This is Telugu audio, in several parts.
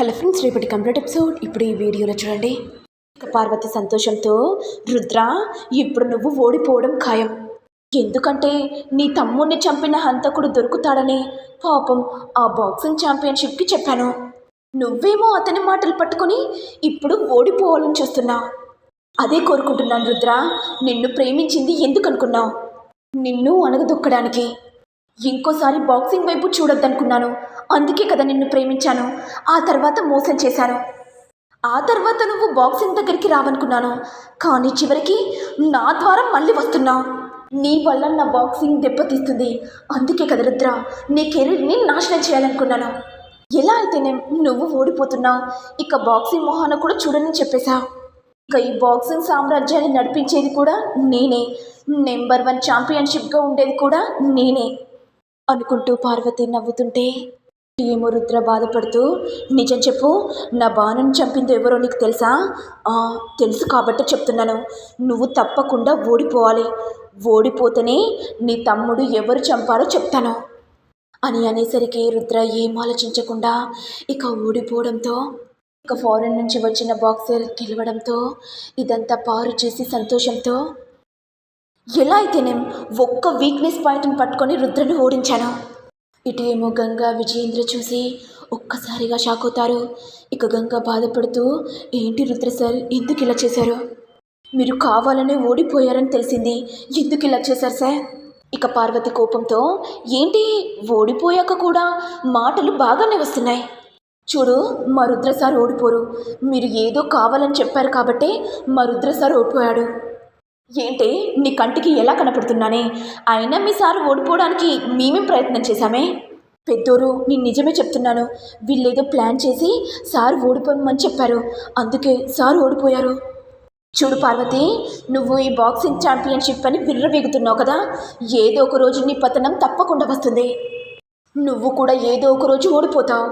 హలో ఫ్రెండ్స్ రేపటి కంప్లీట్ ఎపిసోడ్. ఇప్పుడు ఈ వీడియోలో చూడండి. పార్వతి సంతోషంతో రుద్ర ఇప్పుడు నువ్వు ఓడిపోవడం ఖాయం. ఎందుకంటే నీ తమ్ముడిని చంపిన హంతకుడు దొరుకుతాడని పాపం ఆ బాక్సింగ్ ఛాంపియన్షిప్కి చెప్పాను. నువ్వేమో అతని మాటలు పట్టుకొని ఇప్పుడు ఓడిపోవాలని చూస్తున్నావు అదే కోరుకుంటున్నాను రుద్ర నిన్ను ప్రేమించింది ఎందుకు అనుకున్నావు నిన్ను అణగదొక్కడానికి. ఇంకోసారి బాక్సింగ్ వైపు చూడొద్దనుకున్నాను. అందుకే కదా నిన్ను ప్రేమించాను. ఆ తర్వాత మోసం చేశాను. ఆ తర్వాత నువ్వు బాక్సింగ్ దగ్గరికి రావనుకున్నాను. కానీ చివరికి నా ద్వారా మళ్ళీ వస్తున్నావు నీ వల్ల నా బాక్సింగ్ దెబ్బతీస్తుంది. అందుకే కదా రుద్ర నీ కెరీర్ని నాశనం చేయాలనుకున్నాను. ఎలా అయితే నువ్వు ఓడిపోతున్నావు ఇక బాక్సింగ్ మొహాన కూడా చూడని చెప్పేశావు ఇక ఈ బాక్సింగ్ సామ్రాజ్యాన్ని నడిపించేది కూడా నేనే. నెంబర్ వన్ ఛాంపియన్షిప్గా ఉండేది కూడా నేనే. అనుకుంటూ పార్వతి నవ్వుతుంటే ఏమో రుద్ర బాధపడుతూ నిజం చెప్పు నా బాణను చంపింది ఎవరో నీకు తెలుసా? తెలుసు కాబట్టి చెప్తున్నాను. నువ్వు తప్పకుండా ఓడిపోవాలి. ఓడిపోతేనే నీ తమ్ముడు ఎవరు చంపారో చెప్తాను. అని అనేసరికి రుద్ర ఏం ఆలోచించకుండా ఇక ఓడిపోవడంతో ఇక ఫారెన్ నుంచి వచ్చిన బాక్సర్ గెలవడంతో ఇదంతా పారు చేసి సంతోషంతో ఎలా అయితేనేం ఒక్క వీక్నెస్ పాయింట్ని పట్టుకొని రుద్రను ఓడించాను? ఇటు ఏమో గంగా విజయేంద్ర చూసి ఒక్కసారిగా షాక్ అవుతారు. ఇక గంగా బాధపడుతూ ఏంటి రుద్ర సార్ ఎందుకు ఇలా చేశారు? మీరు కావాలనే ఓడిపోయారని తెలిసింది. ఎందుకు ఇలా చేశారు సార్? ఇక పార్వతి కోపంతో ఏంటి? ఓడిపోయాక కూడా మాటలు బాగానే వస్తున్నాయి. చూడు మా రుద్ర సార్ ఓడిపోరు. మీరు ఏదో కావాలని చెప్పారు కాబట్టి మా రుద్ర సార్ ఓడిపోయాడు. ఏంటి నీ కంటికి ఎలా కనపడుతున్నానే? అయినా మీ సార్ ఓడిపోవడానికి మేమేం ప్రయత్నం చేశామే? పెద్దోరు నేను నిజమే చెప్తున్నాను. వీళ్ళేదో ప్లాన్ చేసి సార్ ఓడిపోమని చెప్పారు. అందుకే సార్ ఓడిపోయారు. చూడు పార్వతి నువ్వు ఈ బాక్సింగ్ ఛాంపియన్షిప్ అని విర్రవీగుతున్నావు కదా? ఏదో ఒక రోజు నీ పతనం తప్పకుండా వస్తుంది. నువ్వు కూడా ఏదో ఒక రోజు ఓడిపోతావు.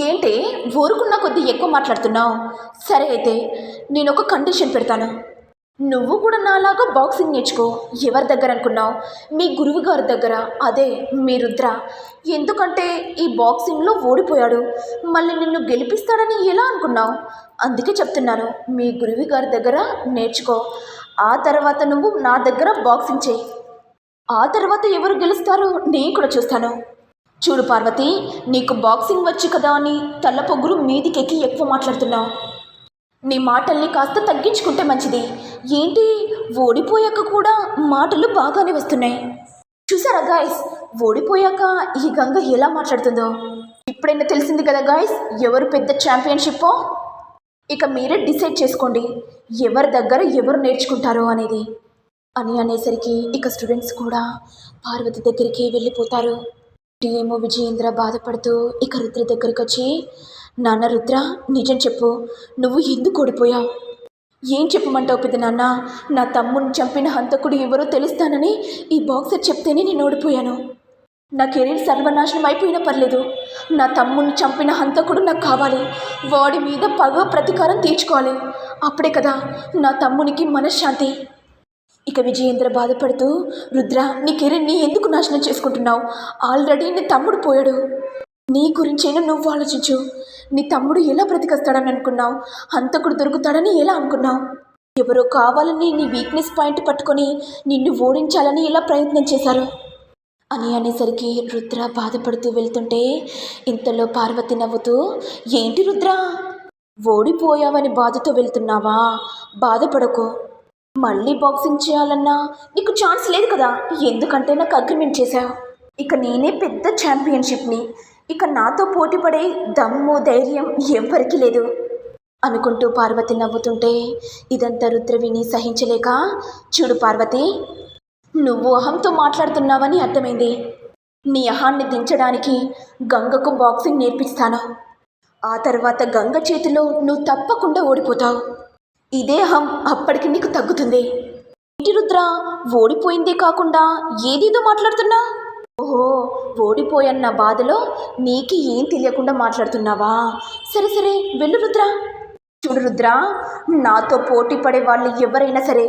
ఏంటి ఊరుకున్న కొద్దీ ఎక్కువ మాట్లాడుతున్నావు. సరే అయితే నేను ఒక కండిషన్ పెడతాను. నువ్వు కూడా నాలాగా బాక్సింగ్ నేర్చుకో. ఎవరి దగ్గర అనుకున్నావు? మీ గురువు గారి దగ్గర. అదే మీ రుద్ర. ఎందుకంటే ఈ బాక్సింగ్లో ఓడిపోయాడు. మళ్ళీ నిన్ను గెలిపిస్తాడని ఎలా అనుకున్నావు? అందుకే చెప్తున్నాను మీ గురువు గారి దగ్గర నేర్చుకో. ఆ తర్వాత నువ్వు నా దగ్గర బాక్సింగ్ చేయి. ఆ తర్వాత ఎవరు గెలుస్తారో నేను కూడా చూస్తాను. చూడు పార్వతి నీకు బాక్సింగ్ వచ్చు కదా అని తల్ల పొగ్గురు మీదికెక్కి ఎక్కువ మాట్లాడుతున్నావు. నీ మాటల్ని కాస్త తగ్గించుకుంటే మంచిది. ఏంటి? ఓడిపోయాక కూడా మాటలు బాగానే వస్తున్నాయి. చూసారా గాయస్? ఓడిపోయాక ఈ గంగ ఎలా మాట్లాడుతుందో? ఇప్పుడైనా తెలిసింది కదా గాయస్? ఎవరు పెద్ద ఛాంపియన్షిప్పో? ఇక మీరే డిసైడ్ చేసుకోండి. ఎవరి దగ్గర ఎవరు నేర్చుకుంటారో అనేది. అని అనేసరికి ఇక స్టూడెంట్స్ కూడా పార్వతి దగ్గరికి వెళ్ళిపోతారు. ఏమో విజయేంద్ర బాధపడుతూ ఇక రుద్ర దగ్గరికి వచ్చి నాన్న రుద్ర నిజం చెప్పు. నువ్వు ఎందుకు ఓడిపోయావు ఏం చెప్పమంటావు పెద్ద నాన్న? నా తమ్ముని చంపిన హంతకుడు ఎవరో తెలుస్తానని ఈ బాక్సర్ చెప్తేనే నేను ఓడిపోయాను. నా కెరీర్ సర్వనాశనం అయిపోయినా పర్లేదు. నా తమ్ముని చంపిన హంతకుడు నాకు కావాలి. వాడి మీద పగ ప్రతీకారం తీర్చుకోవాలి. అప్పుడే కదా నా తమ్మునికి మనశ్శాంతి. ఇక విజయేంద్ర బాధపడుతూ రుద్ర నీ కెరీర్ని ఎందుకు నాశనం చేసుకుంటున్నావు? ఆల్రెడీ నీ తమ్ముడు పోయాడు. నీ గురించైనా నువ్వు ఆలోచించు. నీ తమ్ముడు ఎలా బ్రతికొస్తాడని అనుకున్నావు? హంతకుడు దొరుకుతాడని ఎలా అనుకున్నావు? ఎవరో కావాలని నీ వీక్నెస్ పాయింట్ పట్టుకొని నిన్ను ఓడించాలని ఎలా ప్రయత్నం చేశారు? అని అనేసరికి రుద్ర బాధపడుతూ వెళ్తుంటే ఇంతలో పార్వతి నవ్వుతూ ఏంటి రుద్ర? ఓడిపోయావని బాధతో వెళ్తున్నావా? బాధపడకు. మళ్ళీ బాక్సింగ్ చేయాలన్నా నీకు ఛాన్స్ లేదు కదా. ఎందుకంటే నాకు అగ్రిమెంట్ చేశావు. ఇక నేనే పెద్ద ఛాంపియన్షిప్ని ఇక నాతో పోటీ పడే దమ్ము ధైర్యం ఎవ్వరికీ లేదు. అనుకుంటూ పార్వతి నవ్వుతుంటే ఇదంతా రుద్ర విని సహించలేక చూడు పార్వతి నువ్వు అహంతో మాట్లాడుతున్నావని అర్థమైంది. నీ అహాన్ని దించడానికి గంగకు బాక్సింగ్ నేర్పిస్తాను. ఆ తర్వాత గంగ చేతిలో నువ్వు తప్పకుండా ఓడిపోతావు. ఇదే అహం అప్పటికి నీకు తగ్గుతుంది. ఇంటి రుద్ర ఓడిపోయిందే కాకుండా ఏదేదో మాట్లాడుతున్నా? ఓహో ఓడిపోయన్న బాధలో నీకు ఏం తెలియకుండా మాట్లాడుతున్నావా? సరే సరే వెళ్ళు రుద్ర. చూడు రుద్ర నాతో పోటీ పడే వాళ్ళు ఎవరైనా సరే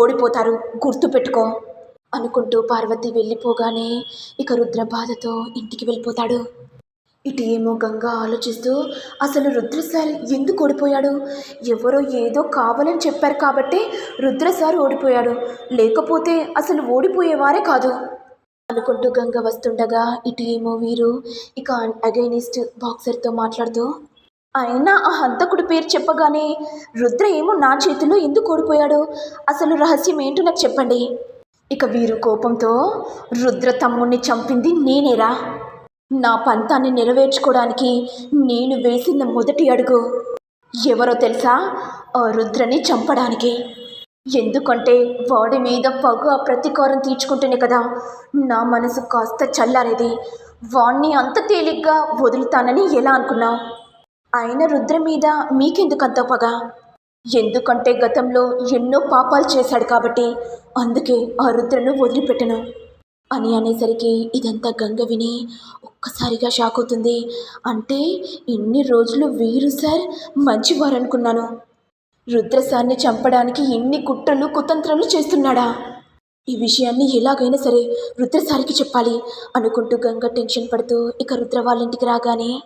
ఓడిపోతారు గుర్తుపెట్టుకో అనుకుంటూ పార్వతి వెళ్ళిపోగానే ఇక రుద్ర బాధతో ఇంటికి వెళ్ళిపోతాడు. ఇటు ఏమో గంగ ఆలోచిస్తూ అసలు రుద్ర సార్ ఎందుకు ఓడిపోయాడు? ఎవరో ఏదో కావాలని చెప్పారు కాబట్టి రుద్ర సార్ ఓడిపోయాడు. లేకపోతే అసలు ఓడిపోయేవారే కాదు. అనుకుంటూ గంగ వస్తుండగా ఇటు ఏమో వీరు. ఇక అగైనిస్ట్ బాక్సర్తో మాట్లాడుతూ అయినా ఆ హంతకుడి పేరు చెప్పగానే రుద్ర ఏమో నా చేతిలో ఎందుకు ఓడిపోయాడు? అసలు రహస్యం ఏంటో నాకు చెప్పండి. ఇక వీరు కోపంతో రుద్ర తమ్ముణ్ణి చంపింది నేనేరా. నా పంతాన్ని నెరవేర్చుకోవడానికి నేను వేసిన మొదటి అడుగు. ఎవరో తెలుసా? ఆ రుద్రని చంపడానికి. ఎందుకంటే వాడి మీద పగ ప్రతీకారం తీర్చుకుంటేనే కదా నా మనసు కాస్త చల్లారేది. వాణ్ణి అంత తేలిగ్గా వదులుతానని ఎలా అనుకున్నావు? ఆయన రుద్ర మీద మీకెందుకు అంత పగ? ఎందుకంటే గతంలో ఎన్నో పాపాలు చేశాడు కాబట్టి అందుకే ఆ రుద్రను వదిలిపెట్టను. అని అనేసరికి ఇదంతా గంగ విని ఒక్కసారిగా షాక్ అవుతుంది. అంటే ఇన్ని రోజులు వీరు సార్ మంచివారు రుద్రసాన్ని చంపడానికి ఎన్ని కుట్రలు కుతంత్రాలు చేస్తున్నాడా? ఈ విషయాన్ని ఎలాగైనా సరే రుద్రసారికి చెప్పాలి అనుకుంటూ గంగ టెన్షన్ పడుతూ ఇక రుద్ర వాళ్ళ ఇంటికి రాగానే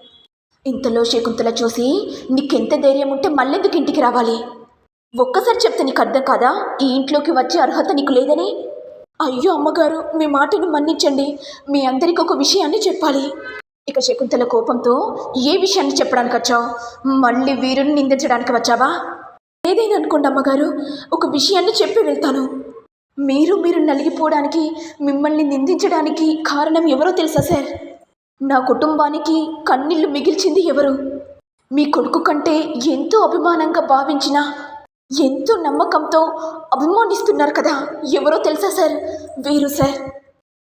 ఇంతలో శకుంతల చూసి నీకెంత ధైర్యం ఉంటే మళ్ళెందుకు ఇంటికి రావాలి? ఒక్కసారి చెప్తే నీకు అర్థం కాదా? ఈ ఇంట్లోకి వచ్చే అర్హత నీకు లేదని? అయ్యో అమ్మగారు మీ మాటను మన్నించండి. మీ అందరికీ ఒక విషయాన్ని చెప్పాలి. ఇక శకుంతల కోపంతో ఏ విషయాన్ని చెప్పడానికి వచ్చావు? మళ్ళీ వీరుని నిందించడానికి వచ్చావా? ఏదైనా అనుకోండి అమ్మగారు ఒక విషయాన్ని చెప్పి వెళ్తాను. మీరు మీరు నలిగిపోవడానికి మిమ్మల్ని నిందించడానికి కారణం ఎవరో తెలుసా సార్? నా కుటుంబానికి కన్నీళ్ళు మిగిల్చింది ఎవరు? మీ కొడుకు కంటే ఎంతో అభిమానంగా భావించిన ఎంతో నమ్మకంతో అభిమానిస్తున్నారు కదా ఎవరో తెలుసా సార్? వీరు సార్.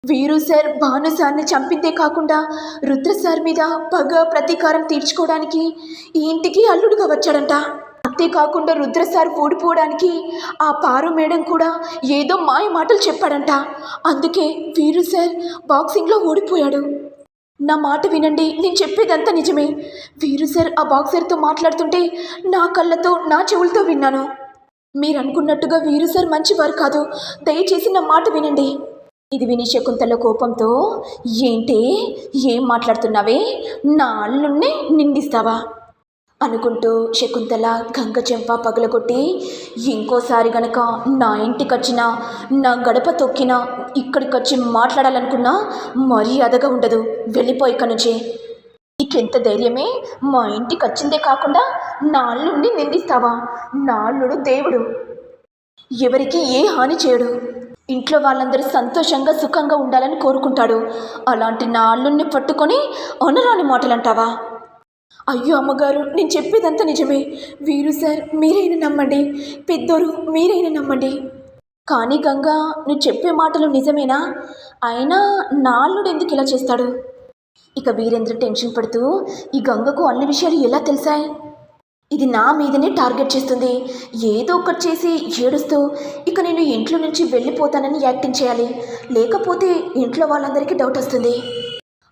వీరు సార్ భాను సార్ని చంపిందే కాకుండా రుద్ర సార్ మీద పగ ప్రతీకారం తీర్చుకోవడానికి ఈ ఇంటికి అల్లుడుగా వచ్చాడంట. అంతేకాకుండా రుద్ర సార్ ఓడిపోవడానికి ఆ పారు మేడం కూడా ఏదో మాయ మాటలు చెప్పాడంట. అందుకే వీరు సార్ బాక్సింగ్లో ఓడిపోయాడు నా మాట వినండి నేను చెప్పేదంతా నిజమే. వీరు సార్ ఆ బాక్సర్తో మాట్లాడుతుంటే నా కళ్ళతో నా చెవులతో విన్నాను. మీరు అనుకున్నట్టుగా వీరు సార్ మంచివారు కాదు. దయచేసి నా మాట వినండి. ఇది విని శకుంతల కోపంతో ఏంటి? ఏం మాట్లాడుతున్నావే? నా అల్లుణ్ణి నిందిస్తావా? అనుకుంటూ శకుంతల గంగ చెంప పగలగొట్టి ఇంకోసారి గనక నా ఇంటికి వచ్చిన నా గడప తొక్కిన ఇక్కడికి వచ్చి మాట్లాడాలనుకున్నా మర్యాదగా ఉండదు. వెళ్ళిపోయి ఇక్కడి నుంచి. నీకెంత ధైర్యమే? మా ఇంటికి వచ్చిందే కాకుండా నా అల్లుడిని నిందిస్తావా? నా అల్లుడు దేవుడు. ఎవరికి ఏ హాని చేయడు. ఇంట్లో వాళ్ళందరూ సంతోషంగా సుఖంగా ఉండాలని కోరుకుంటాడు. అలాంటి నా అల్లుడిని పట్టుకొని అనరాని మాటలు అంటావా అయ్యో అమ్మగారు నేను చెప్పేదంతా నిజమే. వీరు సార్ మీరైనా నమ్మండి. పెద్దోరు మీరైనా నమ్మండి. కానీ గంగా నువ్వు చెప్పే మాటలు నిజమేనా? అయినా నాల్లుడు ఎందుకు ఇలా చేస్తాడు? ఇక వీరేంద్ర టెన్షన్ పడుతూ ఈ గంగకు అన్ని విషయాలు ఎలా తెలిసాయి? ఇది నా మీదనే టార్గెట్ చేస్తుంది. ఏదో ఒకటి చేసి ఏడుస్తూ ఇక నేను ఇంట్లో నుంచి వెళ్ళిపోతానని యాక్టింగ్ చేయాలి. లేకపోతే ఇంట్లో వాళ్ళందరికీ డౌట్ వస్తుంది.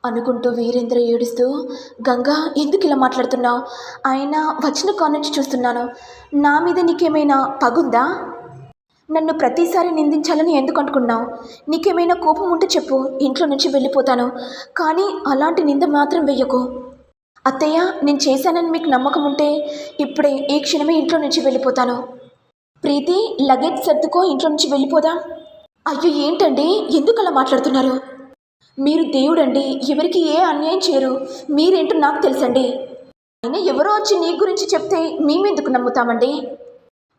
అనుకుంటూ వీరేంద్ర ఏడుస్తూ గంగా ఎందుకు ఇలా మాట్లాడుతున్నావు? ఆయన వచ్చిన కానుంచి చూస్తున్నాను. నా మీద నీకేమైనా పగుందా? నన్ను ప్రతిసారి నిందించాలని ఎందుకు అనుకున్నావు? నీకేమైనా కోపం ఉంటే చెప్పు ఇంట్లో నుంచి వెళ్ళిపోతాను. కానీ అలాంటి నింద మాత్రం వెయ్యకు. అత్తయ్య నేను చేశానని మీకు నమ్మకం ఉంటే ఇప్పుడే ఈ క్షణమే ఇంట్లో నుంచి వెళ్ళిపోతాను. ప్రీతి లగేజ్ సర్దుకో ఇంట్లో నుంచి వెళ్ళిపోదా. అయ్యో ఏంటండి? ఎందుకు అలా మాట్లాడుతున్నారు? మీరు దేవుడండి ఎవరికి ఏ అన్యాయం చేయరు. మీరేంటో నాకు తెలుసండి. అయినా ఎవరో వచ్చి నీ గురించి చెప్తే మేమెందుకు నమ్ముతామండి?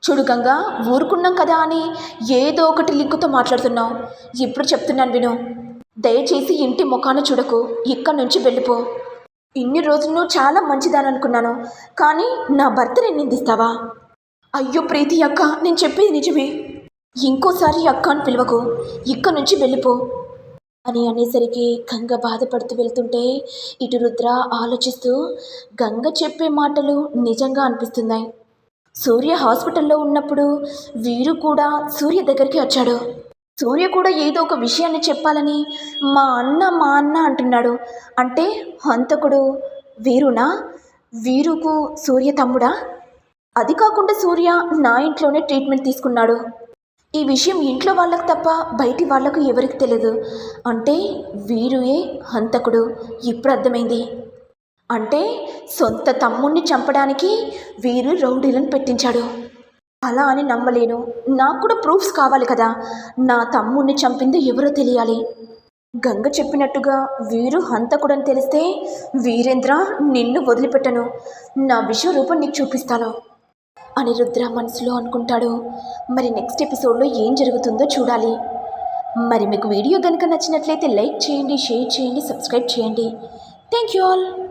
చూడు గంగా ఊరుకున్నాం కదా అని ఏదో ఒకటి లింకుతో మాట్లాడుతున్నావు. ఇప్పుడు చెప్తున్నాను విను. దయచేసి ఇంటి ముఖాన చూడకు. ఇక్కడి నుంచి వెళ్ళిపో. ఇన్ని రోజులు నువ్వు చాలా మంచిదాని అనుకున్నాను. కానీ నా భర్తని నిందిస్తావా? అయ్యో ప్రీతి అక్క నేను చెప్పేది నిజమే. ఇంకోసారి అక్క అని పిలవకు. ఇక్కడి నుంచి వెళ్ళిపో. అని అనేసరికి గంగ బాధపడుతూ వెళ్తుంటే ఇటు రుద్ర ఆలోచిస్తూ గంగ చెప్పే మాటలు నిజంగా అనిపిస్తున్నాయి. సూర్య హాస్పిటల్లో ఉన్నప్పుడు వీరు కూడా సూర్య దగ్గరికి వచ్చాడు. సూర్య కూడా ఏదో ఒక విషయాన్ని చెప్పాలని మా అన్న మా అన్న అంటున్నాడు. అంటే హంతకుడు వీరునా? వీరుకు సూర్య తమ్ముడా? అది కాకుండా సూర్య నా ఇంట్లోనే ట్రీట్మెంట్ తీసుకున్నాడు. ఈ విషయం ఇంట్లో వాళ్ళకు తప్ప బయటి వాళ్ళకు ఎవరికి తెలియదు అంటే వీరుయే హంతకుడు. ఇప్పుడు అర్థమైంది. అంటే సొంత తమ్ముణ్ణి చంపడానికి వీరు రౌడీలను పెట్టించాడు. అలా అని నమ్మలేను. నాకు కూడా ప్రూఫ్స్ కావాలి కదా. నా తమ్ముణ్ణి చంపిందో ఎవరో తెలియాలి. గంగ చెప్పినట్టుగా వీరు హంతకుడని తెలిస్తే వీరేంద్ర నిన్ను వదిలిపెట్టను. నా విశ్వరూపం నీకు చూపిస్తాను. అని రుద్ర మనసులో అనుకుంటాడు. మరి నెక్స్ట్ ఎపిసోడ్లో ఏం జరుగుతుందో చూడాలి. మరి మీకు వీడియో కనుక నచ్చినట్లయితే లైక్ చేయండి షేర్ చేయండి సబ్స్క్రైబ్ చేయండి. Thank you all.